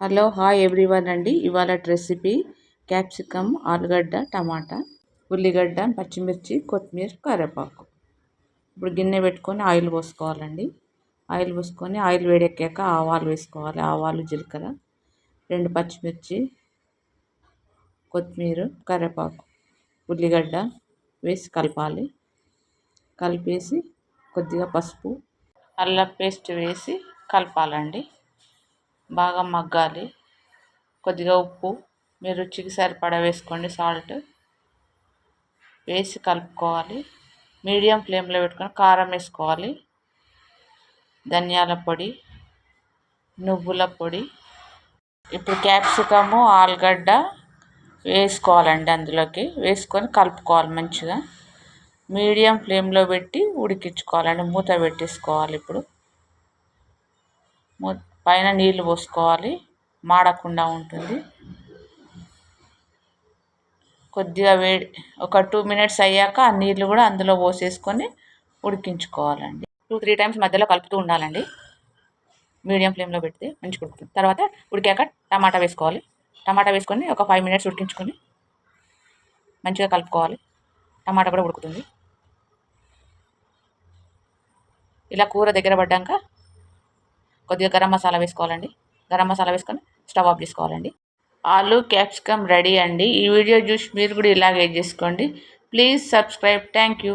Hello hi everyone అండి. ఇవాళ recipe capsicum ఆలుగడ్డ టమాటా ఉల్లిగడ్డ పచ్చిమిర్చి కొత్తిమీర కరివేపాకు. ఇప్పుడు గిన్నె పెట్టుకొని ఆయిల్ పోసుకోవాలండి. ఆయిల్ పోసుకొని ఆయిల్ వేడెక్కాక ఆవాలు వేసుకోవాలి. ఆవాలు జీలకర్ర రెండు పచ్చిమిర్చి కొత్తిమీర కరివేపాకు ఉల్లిగడ్డ వేసి కలపాలి. కలిపేసి కొద్దిగా పసుపు అల్లం పేస్ట్ వేసి కలపాలండి. బాగా మగ్గాలి. కొద్దిగా ఉప్పు మీ రుచికి సరిపడా వేసుకోండి సాల్ట్. వేసి కలుపుకోవాలి. మీడియం ఫ్లేమ్లో పెట్టుకొని కారం వేసుకోవాలి. ధనియాల పొడి నువ్వుల పొడి. ఇప్పుడు క్యాప్సికము ఆలుగడ్డ వేసుకోవాలండి అందులోకి. వేసుకొని కలుపుకోవాలి మంచిగా. మీడియం ఫ్లేమ్లో పెట్టి ఉడికించుకోవాలండి. మూత పెట్టేసుకోవాలి ఇప్పుడు. పైన నీళ్ళు పోసుకోవాలి. మాడకుండా ఉంటుంది. కొద్దిగా వేడి ఒక టూ మినిట్స్ అయ్యాక ఆ నీళ్ళు కూడా అందులో పోసేసుకొని ఉడికించుకోవాలండి. టూ త్రీ టైమ్స్ మధ్యలో కలుపుతూ ఉండాలండి. మీడియం ఫ్లేమ్లో పెడితే మంచిగా ఉడుకుతుంది. తర్వాత ఉడికాక టమాటా వేసుకోవాలి. టమాటా వేసుకొని ఒక ఫైవ్ మినిట్స్ ఉడికించుకొని మంచిగా కలుపుకోవాలి. టమాటా కూడా ఉడుకుతుంది. ఇలా కూర దగ్గర పడ్డాక కొద్దిగా గరం మసాలా వేసుకోవాలండి. గరం మసాలా వేసుకొని స్టవ్ ఆఫ్ చేసుకోవాలండి. ఆలు క్యాప్సికమ్ రెడీ అండి. ఈ వీడియో చూసి మీరు కూడా ఇలాగే చేసుకోండి. Please subscribe. Thank you.